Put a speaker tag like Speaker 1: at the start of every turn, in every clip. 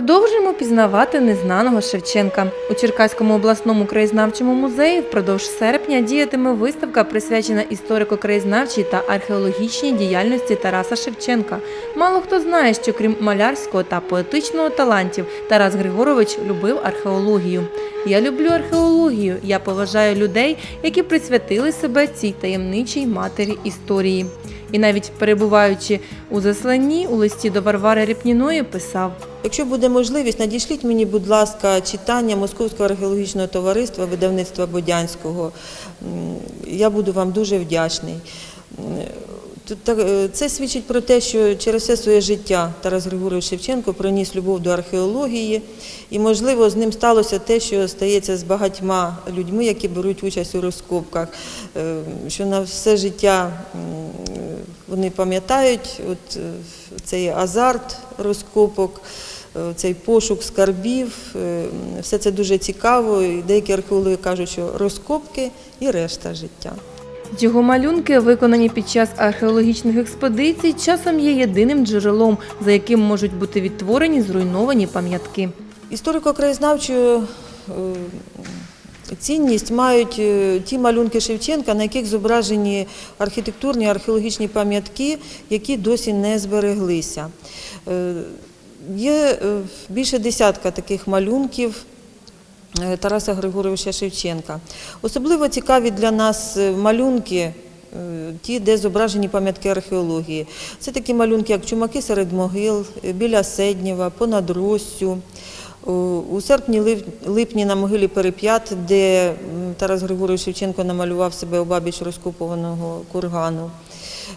Speaker 1: Продовжуємо пізнавати незнаного Шевченка. У Черкаському обласному краєзнавчому музеї впродовж серпня діятиме виставка, присвячена історико-краєзнавчій та археологічній діяльності Тараса Шевченка. Мало хто знає, що крім малярського та поетичного талантів, Тарас Григорович любив археологію. Я люблю археологію. Я поважаю людей, які присвятили себе цій таємничій матері історії. І навіть перебуваючи у засланні у листі до Варвари Ріпніної писав.
Speaker 2: Якщо буде можливість, надішліть мені, будь ласка, читання Московського археологічного товариства видавництва Бодянського. Я буду вам дуже вдячний. Е, Це свідчить про те, що через все своє життя Тарас Григорович Шевченко приніс любов до археології, і, можливо, з ним сталося те, що стається з багатьма людьми, які беруть участь у розкопках, е, що на все життя вони пам'ятають е, цей азарт розкопок, цей пошук скарбів. е, Все це дуже цікаво. І деякі археологи кажуть, що розкопки і решта життя.
Speaker 1: Його малюнки, виконані під час археологічних експедицій, часом є єдиним джерелом, за яким можуть бути відтворені зруйновані пам'ятки.
Speaker 2: Історико-краєзнавчу е, цінність мають е, ті малюнки Шевченка, на яких зображені архітектурні археологічні пам'ятки, які досі не збереглися. Є е, більше десятка таких малюнків. е, Тараса Григоровича Шевченка. Особливо цікаві для нас е, малюнки, ті, де зображені пам'ятки археології. Це такі малюнки, як чумаки серед могил, біля Седнєва, понад Россю. У- У серпні-липні на могилі Переп'ят, де Тарас Григорович Шевченко намалював себе обабіч розкопуваного кургану.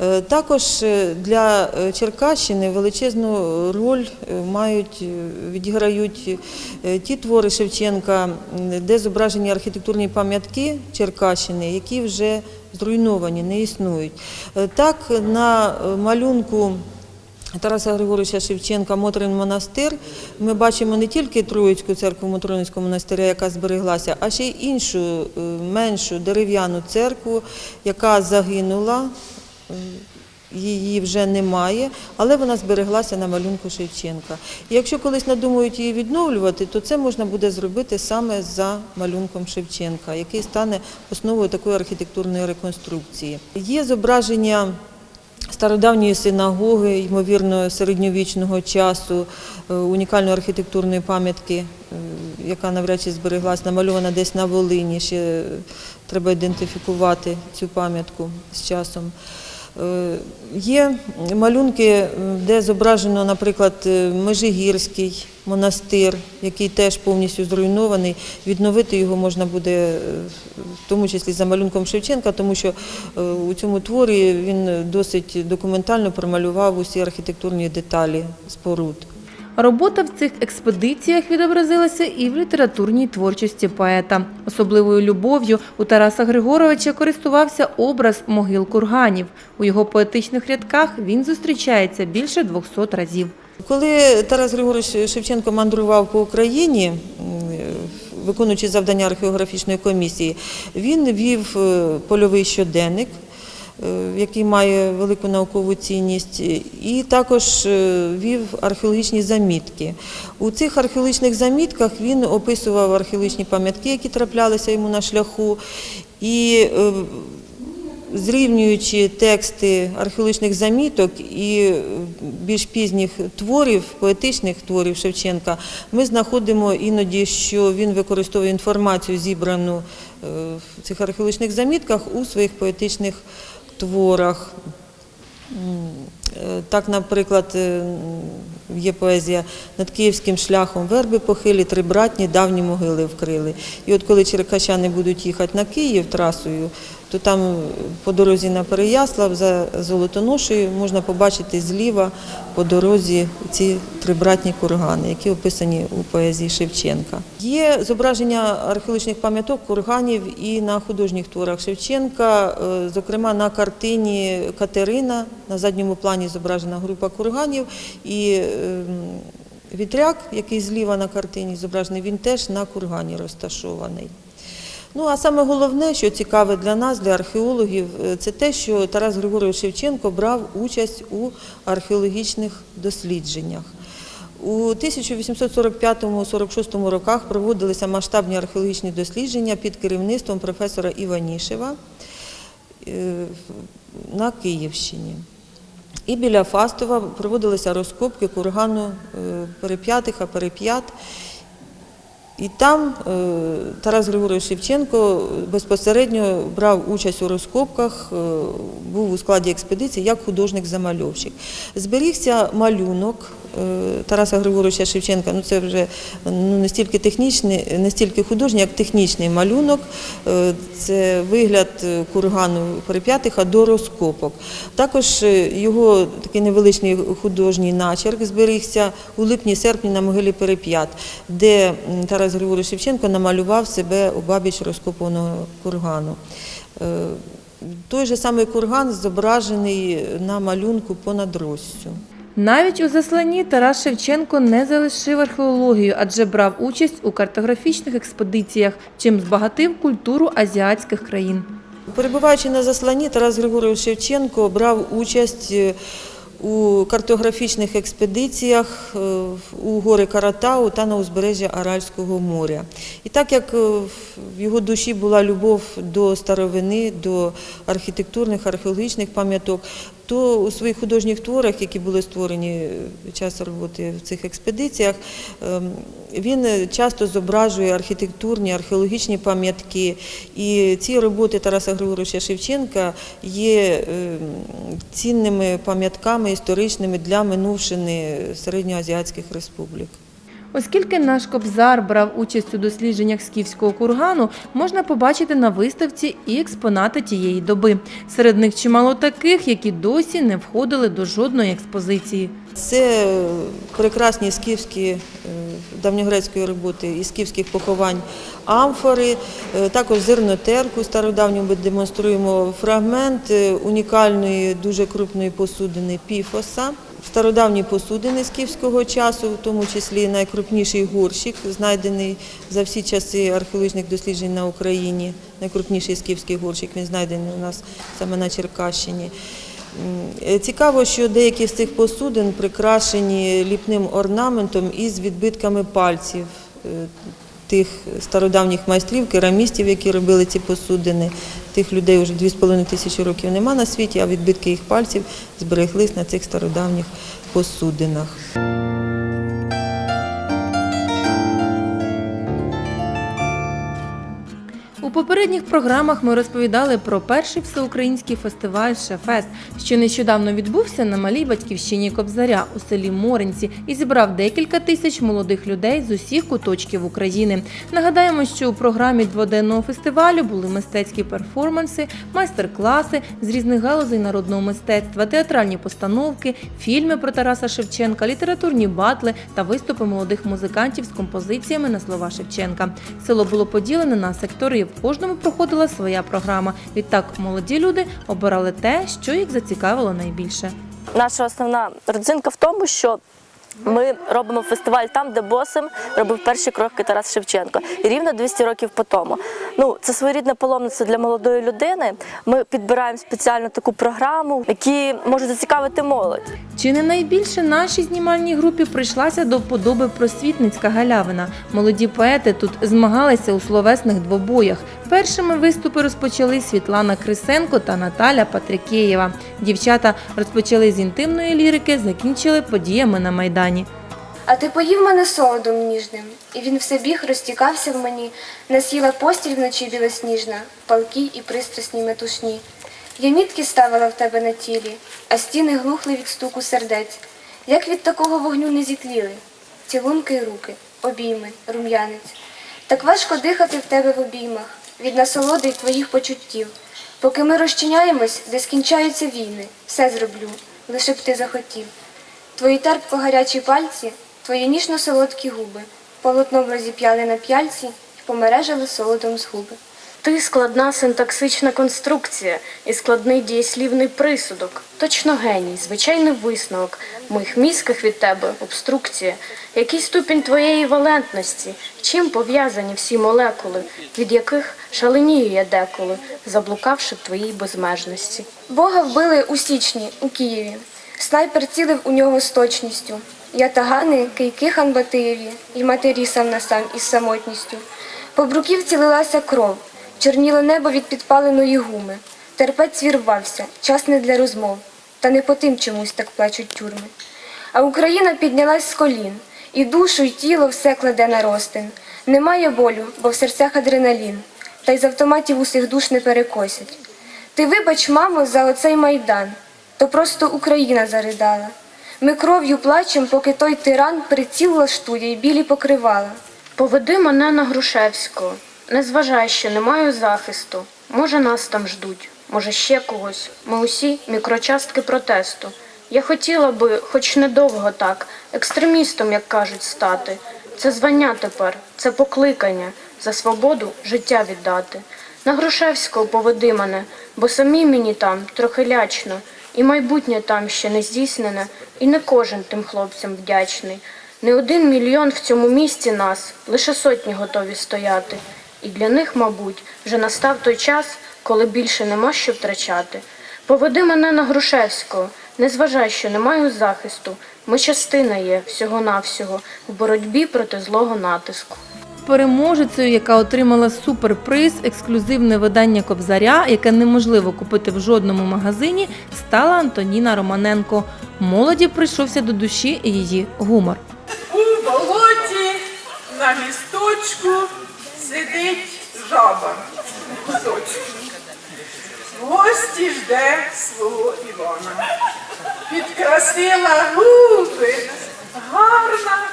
Speaker 2: Е, Також е, для е, Черкащини величезну роль мають, відіграють ті твори Шевченка, де зображені архітектурні пам'ятки Черкащини, які вже зруйновані, не існують. Так, на малюнку Тараса Григоровича Шевченка Мотрин монастир. Ми бачимо не тільки Троїцьку церкву Мотринського монастиря, яка збереглася, а ще й іншу меншу дерев'яну церкву, яка загинула. Її вже немає, але вона збереглася на малюнку Шевченка. І якщо колись надумають її відновлювати, то це можна буде зробити саме за малюнком Шевченка, який стане основою такої архітектурної реконструкції. Є зображення стародавньої синагоги, ймовірно, середньовічного часу, е, унікальної архітектурної пам'ятки, е, яка навряд чи збереглась, намальована десь на Волині. Ще треба ідентифікувати цю пам'ятку з часом. Е, Є малюнки, е, де зображено, наприклад, е, Межигірський монастир, який теж повністю зруйнований. Відновити його можна буде, в тому числі за малюнком Шевченка, тому що у цьому творі він досить документально промалював усі архітектурні деталі споруд.
Speaker 1: Робота в цих експедиціях відобразилася і в літературній творчості поета. Особливою любов'ю у Тараса Григоровича користувався образ могил курганів. У його поетичних рядках він зустрічається більше 200 разів.
Speaker 2: Коли Тарас Григорович Шевченко мандрував по Україні, виконуючи завдання археографічної комісії, він вів е, польовий щоденник, який має велику наукову цінність, і також е, вів археологічні замітки. У цих археологічних замітках він описував археологічні пам'ятки, які траплялися йому на шляху. І е, зрівнюючи тексти археологічних заміток і е, більш пізніх творів, поетичних творів Шевченка, ми знаходимо іноді, що він використовує інформацію, зібрану е, в цих археологічних замітках у своїх поетичних творах. М, е, Так, наприклад, е, є поезія над київським шляхом верби похилі, три братні, давні могили вкрили. І от коли черкащани будуть їхати на Київ трасою, то там по дорозі на Переяслав за Золотоношею можна побачити зліва по дорозі ці трибратні кургани, які описані у поезії Шевченка. Є зображення археологічних пам'яток курганів і на художніх творах Шевченка, е, зокрема на картині Катерина на задньому плані зображена група курганів і вітряк, який зліва на картині зображений, він теж на кургані розташований. Ну а саме головне, що цікаве для нас, для археологів, е, це те, що Тарас Григорович Шевченко брав участь у археологічних дослідженнях. У 1845-46 роках проводилися масштабні археологічні дослідження під керівництвом професора Іванішева е, на Київщині. І біля Фастова проводилися розкопки кургану е, Переп'ятиха, Переп'ят. І там е, Тарас Григорович Шевченко безпосередньо брав участь у розкопках, е, був у складі експедиції як художник-замальовщик. Зберігся малюнок е, Тараса Григоровича Шевченка. Ну це вже ну, не стільки технічний, не стільки художній, як технічний малюнок. Е, Це вигляд е, кургану Переп'ятиха до розкопок. Також е, його такий невеличкий художній начерк зберігся у липні-серпні на могилі Переп'ят, де Тарас Григорович Шевченко намалював себе у бабіч розкопаного кургану. Е, Той же самий курган зображений на малюнку понад Россю.
Speaker 1: Навіть у засланні Тарас Шевченко не залишив археологію, адже брав участь у картографічних експедиціях, чим збагатив культуру азіатських країн.
Speaker 2: Перебуваючи на засланні, Тарас Григорович Шевченко брав участь е, у картографічних експедиціях е, у гори Каратау та на узбережжя Аральського моря. І так як е, в його душі була любов до старовини, до архітектурних, археологічних пам'яток, то у своїх художніх творах, які були створені під час роботи в цих експедиціях, ем, він часто зображує архітектурні, археологічні пам'ятки. І ці роботи Тараса Григоровича Шевченка є ем, цінними пам'ятками історичними для минувшини середньоазіатських республік.
Speaker 1: Оскільки наш кобзар брав участь у дослідженнях скіфського кургану, можна побачити на виставці і експонати тієї доби. Серед них чимало таких, які досі не входили до жодної експозиції.
Speaker 2: Це прекрасні скіфські е, давньогрецької роботи і скіфських поховань амфори, е, також зернотерку стародавню ми демонструємо фрагмент е, унікальної дуже крупної посудини піфоса. Стародавні посудини скіфського часу, в тому числі найкрупніший горщик, знайдений за всі часи археологічних досліджень на Україні. Найкрупніший скіфський горщик, він знайдений у нас саме на Черкащині. Е, Цікаво, що деякі з цих посудин прикрашені ліпним орнаментом із відбитками пальців е, тих стародавніх майстрів, керамістів, які робили ці посудини. Тих людей вже 2,5 тисячі років нема на світі, а відбитки їх пальців збереглись на цих стародавніх посудинах.
Speaker 1: Попередніх програмах ми розповідали про перший всеукраїнський фестиваль Шефест, що нещодавно відбувся на малій батьківщині Кобзаря у селі Моринці і зібрав декілька тисяч молодих людей з усіх куточків України. Нагадаємо, що у програмі дводенного фестивалю були мистецькі перформанси, майстер-класи з різних галузей народного мистецтва, театральні постановки, фільми про Тараса Шевченка, літературні батли та виступи молодих музикантів з композиціями на слова Шевченка. Село було поділене на сектори, в кожному проходила своя програма. Відтак молоді люди обирали те, що їх зацікавило найбільше.
Speaker 3: Наша основна родзинка в тому, що ми робимо фестиваль там, де босим робив перші кроки Тарас Шевченко. І рівно 200 років по тому. Ну, це своєрідне паломництво для молодої людини. Ми підбираємо спеціально таку програму, які можуть зацікавити молодь.
Speaker 1: Чи не найбільше нашій знімальній групі прийшлася до вподоби просвітницька галявина? Молоді поети тут змагалися у словесних двобоях. Першими виступи розпочали Світлана Крисенко та Наталя Патрикєєва. Дівчата розпочали з інтимної лірики, закінчили подіями на майдані.
Speaker 4: А ти поїв мене солодом ніжним, і він все біг розтікався в мені, насіла постіль вночі білосніжна, палкій і пристрасній метушні. Я мітки ставила в тебе на тілі, а стіни глухли від стуку сердець. Як від такого вогню не зітліли? Цілунки й руки, обійми, рум'янець. Так важко дихати в тебе в обіймах, від насолоди й твоїх почуттів. Поки ми розчиняємось, де скінчаються війни, все зроблю, лише б ти захотів. Твої терпко гарячі пальці, твої ніжно солодкі губи, полотном розіп'яли на п'яльці і помережили солодом з губи.
Speaker 5: Ти складна синтаксична конструкція і складний дієслівний присудок, точно геній, звичайний висновок, в моїх мізках від тебе обструкція. Який ступінь твоєї валентності, чим пов'язані всі молекули, від яких шаленію я деколи, заблукавши в твоїй безмежності.
Speaker 4: Бога вбили у січні у Києві. Снайпер цілив у нього з точністю. ятагани, кийки ханбатиєві, і матері сам на сам із самотністю. По бруківці лилася кров, чорніло небо від підпаленої гуми. Терпець вірвався, час не для розмов, та не по тим чомусь так плачуть тюрми. А Україна піднялась з колін, і душу, і тіло все кладе на ростин. Немає болю, бо в серцях адреналін, та й з автоматів усіх душ не перекосять. Ти вибач, мамо, за оцей майдан, то просто Україна заридала. Ми кров'ю плачем, поки той тиран приціл влаштує і білі покривала.
Speaker 5: Поведи мене на Грушевського. Не зважай, що не маю захисту. Може, нас там ждуть, може ще когось. Ми усі мікрочастки протесту. Я хотіла би, хоч недовго так, екстремістом, як кажуть, стати. Це звання тепер, це покликання за свободу життя віддати. На Грушевського поведи мене, бо самі мені там трохи лячно, і майбутнє там ще не здійснене, і не кожен тим хлопцям вдячний. Не один мільйон в цьому місті нас, лише сотні готові стояти. І для них, мабуть, вже настав той час, коли більше нема що втрачати. Поведи мене на Грушевського, не зважай, що не маю захисту. Ми частина є всього-навсього в боротьбі проти злого натиску.
Speaker 1: Переможецею, яка отримала суперприз, ексклюзивне видання Кобзаря, яке неможливо купити в жодному магазині, стала Антоніна Романенко. Молоді прийшовся до душі її гумор.
Speaker 6: У болоті на місточку сидить жаба. в Куточку. В гості жде свого Івана. Підкрасила губи, гарна,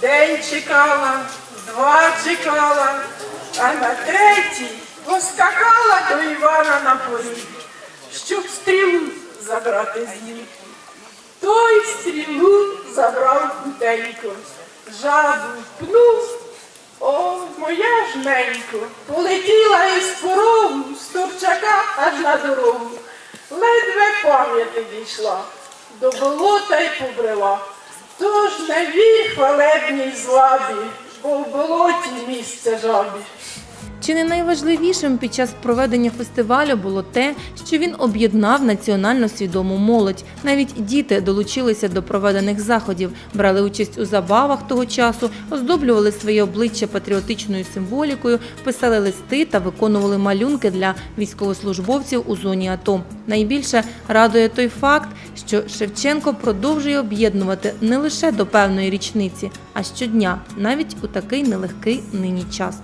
Speaker 6: день чекала, два чекала, а на третій поскакала до Івана на поріг, щоб стрілу забрати з ніг. Той стрілу забрав хутенько, жабу пнув. О, моя жменько, полетіла із порогу, з Турчака аж на дорогу. Ледве пам'яти дійшла, до болота й побрела. Тож не вій хвалебній злабі, бо в болоті місце жабі.
Speaker 1: Чи не найважливішим під час проведення фестивалю було те, що він об'єднав національно свідому молодь. Навіть діти долучилися до проведених заходів, брали участь у забавах того часу, оздоблювали свої обличчя патріотичною символікою, писали листи та виконували малюнки для військовослужбовців у зоні АТО. Найбільше радує той факт, що Шевченко продовжує об'єднувати не лише до певної річниці, а щодня, навіть у такий нелегкий нині час.